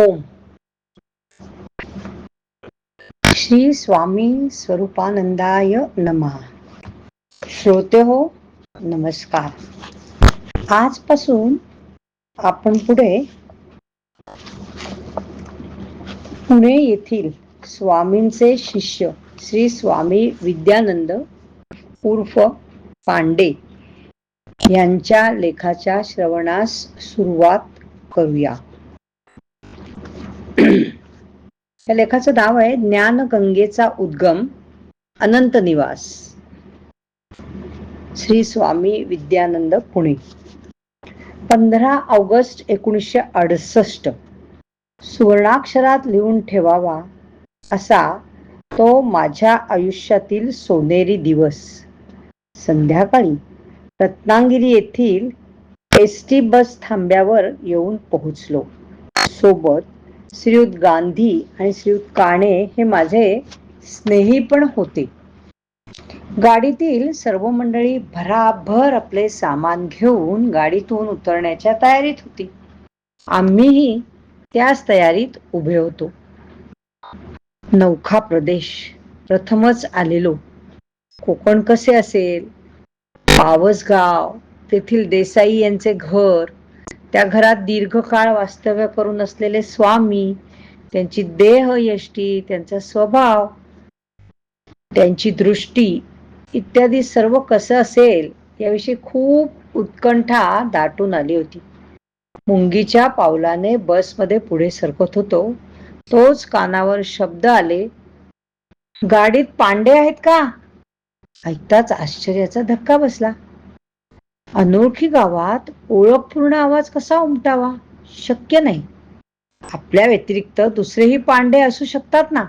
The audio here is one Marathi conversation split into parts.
ओम. श्री स्वामी स्वरूपानंदाय नमः. श्रोते हो नमस्कार. आजपासून आपण पुढे पुणे येथील स्वामींचे शिष्य श्री स्वामी विद्यानंद उर्फ पांडे यांच्या लेखाच्या श्रवणास सुरुवात करूया. या लेखाचं नाव आहे ज्ञानगंगेचा उद्गम अनंत निवास. श्री स्वामी विद्यानंद पुणे. पंधरा ऑगस्ट एकोणीसशे अडसष्ट. सुवर्णाक्षरात लिहून ठेवावा असा तो माझ्या आयुष्यातील सोनेरी दिवस. संध्याकाळी रत्नागिरी येथील एस टी बस थांब्यावर येऊन पोहोचलो. सोबत श्रीयुत गांधी आणि श्रीयुत काणे हे माझे स्नेही पण होते. गाडीतील सर्व मंडळी भराभर आपले सामान घेऊन गाडीतून उतरण्याच्या तयारीत होती. आम्हीही त्याच तयारीत उभे होतो. नौखा प्रदेश प्रथमच आलेलो. कोकण कसे असेल? पावसगाव तेथील देसाई यांचे घर त्या घरात दीर्घकाळ वास्तव्य करून असलेले स्वामी त्यांची देह यष्टी त्यांचा स्वभाव त्यांची दृष्टी इत्यादी सर्व कसं असेल याविषयी खूप उत्कंठा दाटून आली होती. मुंगीच्या पावलाने बसमध्ये पुढे सरकत होतो. तोच कानावर शब्द आले गाडीत पांडे आहेत का? ऐकताच आश्चर्याचा धक्का बसला. अनोळखी गावात ओळखपूर्ण आवाज कसा उमटावा? शक्य नाही. आपल्या व्यतिरिक्त दुसरेही पांडे असू शकतात ना?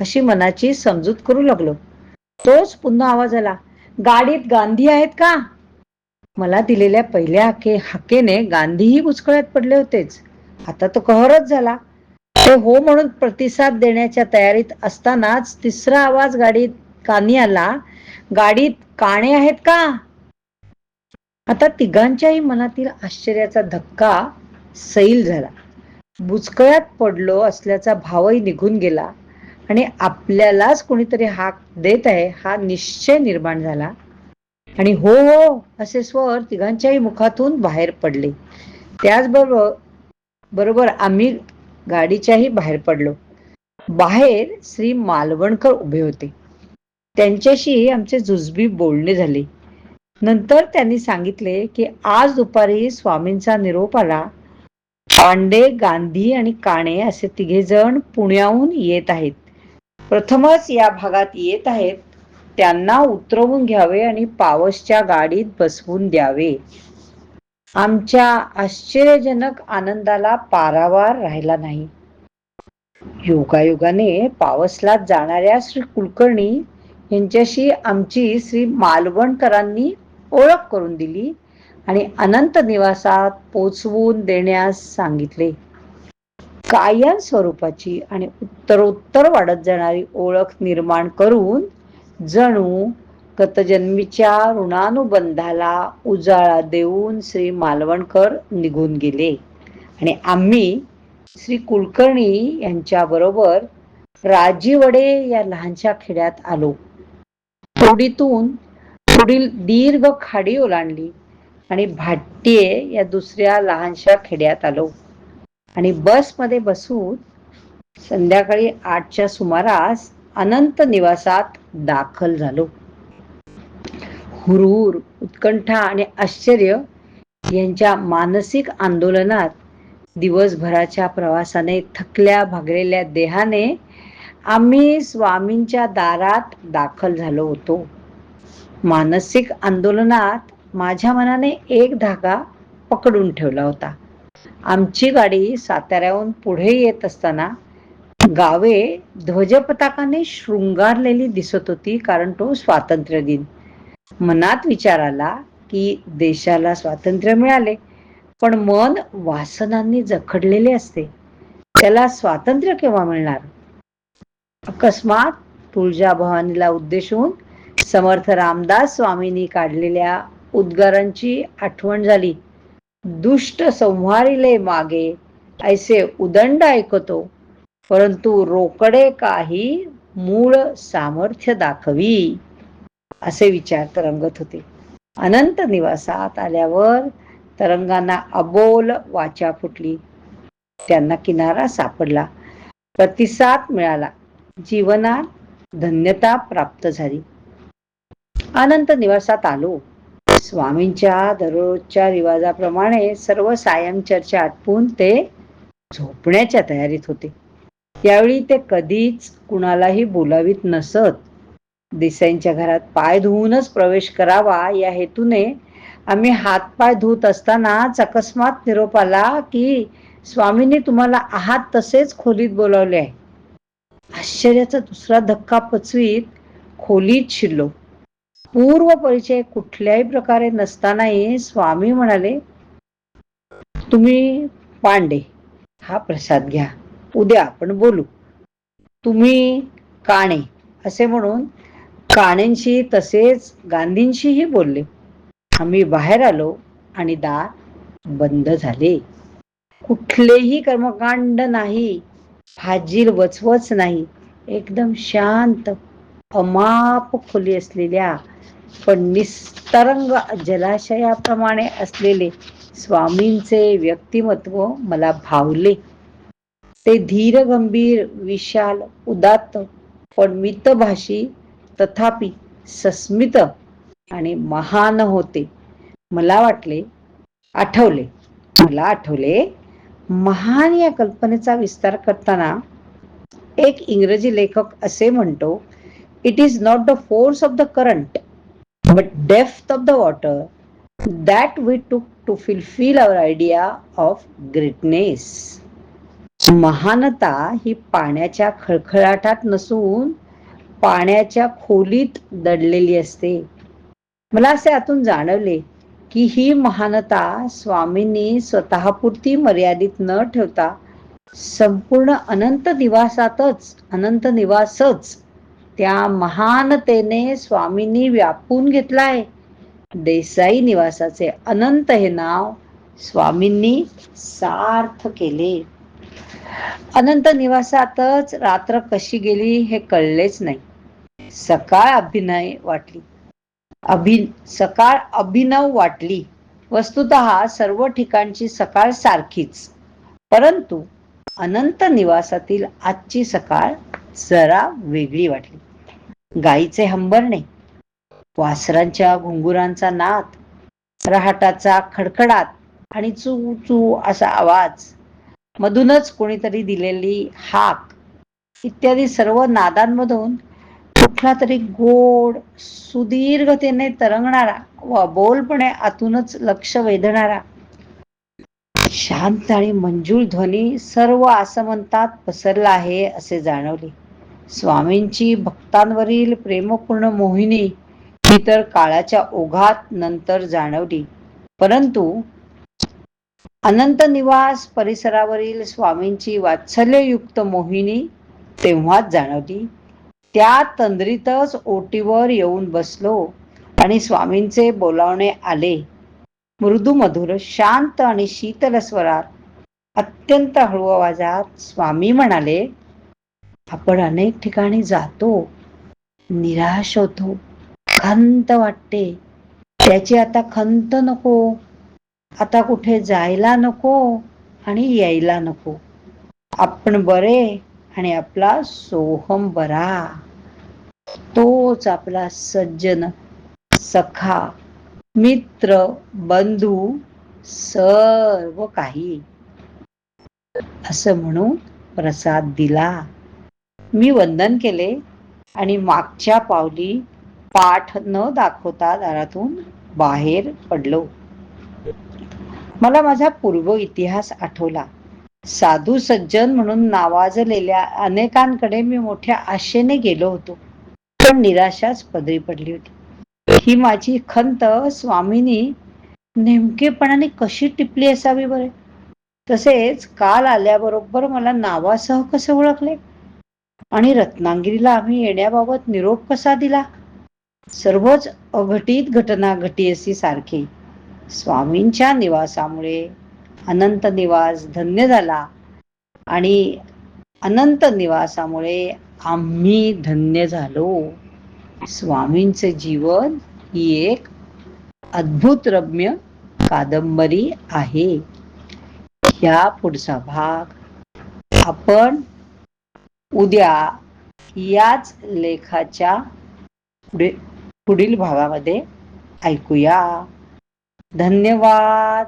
अशी मनाची समजूत करू लागलो. तोच पुन्हा आवाज आला गाडीत गांधी आहेत का? मला दिलेल्या पहिल्या हाके हाकेने गांधीही बुचकळ्यात पडले होतेच. आता तो कहरच झाला. ते हो म्हणून प्रतिसाद देण्याच्या तयारीत असतानाच तिसरा आवाज गाडीत कानी आला गाडीत काणे आहेत का? आता तिघांच्याही मनातील आश्चर्याचा धक्का सैल झाला. बुचकळ्यात पडलो असल्याचा भावही निघून गेला आणि आपल्यालाच कोणीतरी हाक देत आहे हा निश्चय निर्माण झाला. आणि हो हो असे स्वर तिघांच्याही मुखातून बाहेर पडले. त्याचबरोबर बरोबर आम्ही गाडीच्याही बाहेर पडलो. बाहेर श्री मालवणकर उभे होते. त्यांच्याशी आमचे जुजबी बोलणे झाले. नंतर त्यांनी सांगितले की आज दुपारी स्वामींचा निरोप आला. पांडे गांधी आणि काणे असे तिघे जण पुण्याहून येत आहेत. प्रथमच या भागात येत आहेत. त्यांना उतरवून घ्यावे आणि पावसच्या गाडीत बसवून द्यावे. आमच्या आश्चर्यजनक आनंदाला पारावार राहिला नाही. योगायोगाने पावसला जाणाऱ्या श्री कुलकर्णी यांच्याशी आमची श्री मालवणकरांनी ओळख करून दिली आणि अनंत निवासात पोचवून देण्यास सांगितले. कायम स्वरूपाची आणि उत्तरोत्तर वाढत जाणारी ओळख निर्माण करून जणू गतजन्मीच्या ऋणानुबंधाला उजाळा देऊन श्री मालवणकर निघून गेले. आणि आम्ही श्री कुलकर्णी यांच्या बरोबर राजीवडे या लहानशा खेड्यात आलो. तोडीतून पुढील दीर्घ खाडी ओलांडली आणि भाट्ये या दुसऱ्या लहानशा खेड्यात आलो. आणि बसमध्ये बसून संध्याकाळी आठच्या सुमारास अनंत निवासात दाखल झालो. हुरहुर उत्कंठा आणि आश्चर्य यांच्या मानसिक आंदोलनात दिवसभराच्या प्रवासाने थकल्या भागलेल्या देहाने आम्ही स्वामींच्या दारात दाखल झालो होतो. मानसिक आंदोलनात माझ्या मनाने एक धागा पकडून ठेवला होता. आमची गाडी साताऱ्याहून पुढे येत असताना गावे ध्वजपताकाने शृंगारलेली दिसत होती कारण तो स्वातंत्र्य दिन मनात विचार आला की देशाला स्वातंत्र्य मिळाले पण मन वासनांनी जखडलेले असते. त्याला स्वातंत्र्य केव्हा मिळणार? अकस्मात तुळजाभवानीला उद्देशून समर्थ रामदास स्वामींनी काढलेल्या उद्गारांची आठवण झाली. दुष्ट संहारिले मागे ऐसे उदंड ऐकतो परंतु रोकडे काही मूळ सामर्थ्य दाखवी असे विचार तरंगत होते. अनंत निवासात आल्यावर तरंगांना अबोल वाचा फुटली. त्यांना किनारा सापडला. प्रतिसाद मिळाला. जीवनात धन्यता प्राप्त झाली. अनंत निवासात आलो. स्वामींच्या दररोजच्या रिवाजाप्रमाणे सर्व सायं चर्चा आटपून ते झोपण्याच्या तयारीत होते. यावेळी ते कधीच कुणालाही बोलावीत नसत. देसाईंच्या घरात पाय धुवूनच प्रवेश करावा या हेतूने आम्ही हातपाय धुत असतानाच अकस्मात निरोप आला की स्वामींनी तुम्हाला आहात तसेच खोलीत बोलावले आहे. आश्चर्याचा दुसरा धक्का पचवीत खोलीत शिरलो. पूर्व परिचय कुठल्याही प्रकारे नसतानाही स्वामी म्हणाले तुम्ही पांडे हा प्रसाद घ्या. उद्या आपण बोलू. तुम्ही काणे असे म्हणून काणेंशी तसेच गांधींशीही बोलले. आम्ही बाहेर आलो आणि दार बंद झाले. कुठलेही कर्मकांड नाही फाजील वचवच नाही. एकदम शांत अमाप खोली असलेल्या पण निस्तरंग जलाशयाप्रमाणे असलेले स्वामींचे व्यक्तिमत्व मला भावले. ते धीर गंभीर विशाल उदात्त पण मितभाषी तथापि सस्मित आणि महान होते. मला वाटले आठवले मला आठवले महान या कल्पनेचा विस्तार करताना एक इंग्रजी लेखक असे म्हणतो it is not the force of the current but depth of the water that we took to fulfil our idea of greatness महानता ही पाण्याच्या खळखळाटात नसून पाण्याच्या खोलीत दडलेली असते. मला असे आतून जाणवले की ही महानता स्वामींनी स्वतःपुरती मर्यादित न ठेवता संपूर्ण अनंत निवासातच अनंत निवासच त्या महानतेने स्वामींनी व्यापून घेतलाय. देसाई निवासाचे अनंत हे नाव स्वामींनी सार्थ केले. अनंत निवासातच रात्र कशी गेली हे कळलेच नाही. सकाळ अभिनय वाटली. अभि सकाळ अभिनव वाटली. वस्तुत सर्व ठिकाणची सकाळ सारखीच. परंतु अनंत निवासातील आजची सकाळ जरा वेगळी वाटली. गाईचे हंबरणे वासरांच्या घुंगुरांचा नाद रहाटाचा खडखडाट आणि चू चू असा आवाज मधूनच कोणीतरी दिलेली हाक इत्यादी सर्व नादांमधून कुठला तरी गोड सुदीर्घतेने तरंगणारा व बोलपणे आतूनच लक्ष वेधणारा शांत आणि मंजूळ ध्वनी सर्व आसमंतात पसरला आहे असे जाणवले. स्वामींची भक्तांवरील प्रेमपूर्ण मोहिनी ही तर काळाच्या ओघात नंतर जाणवली. परंतु अनंत निवास परिसरावरील स्वामींची वात्सल्ययुक्त मोहिनी तेव्हाच जाणवली. त्या तंद्रीतच ओटीवर येऊन बसलो आणि स्वामींचे बोलावणे आले. मृदू मधुर शांत आणि शीतल स्वरात अत्यंत हळू आवाजात स्वामी म्हणाले आपण अनेक ठिकाणी जातो निराश होतो खंत वाटते. त्याची आता खंत नको. आता कुठे जायला नको आणि यायला नको. आपण बरे आणि आपला सोहम बरा. तोच आपला सज्जन सखा मित्र बंधू सर्व काही. असं म्हणून प्रसाद दिला. मी वंदन केले आणि मागच्या पावली पाठ न दाखवता दारातून बाहेर पडलो. मला माझा पूर्व इतिहास आठवला. साधू सज्जन म्हणून नावाजलेल्या अनेकांकडे मी मोठ्या आशेने गेलो होतो. पण निराशाच पदरी पडली होती. ही माझी खंत स्वामींनी नेमकेपणाने कशी टिपली असावी बरे? तसेच काल आल्याबरोबर मला नावासह कसं ओळखले? आणि रत्नागिरीला आम्ही येण्याबाबत निरोप कसा दिला? सर्वच अघटित घटना घटी अशी सारखे. स्वामींच्या निवासामुळे अनंत निवास धन्य झाला आणि अनंत निवासामुळे आम्ही धन्य झालो. स्वामींचे जीवन ही एक अद्भुत रम्य कादंबरी आहे. ह्या पुढचा भाग आपण उद्या याच लेखाच्या पुढे पुढील भागामध्ये ऐकूया. धन्यवाद.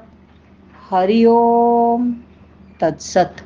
हरिओम. तत्सत.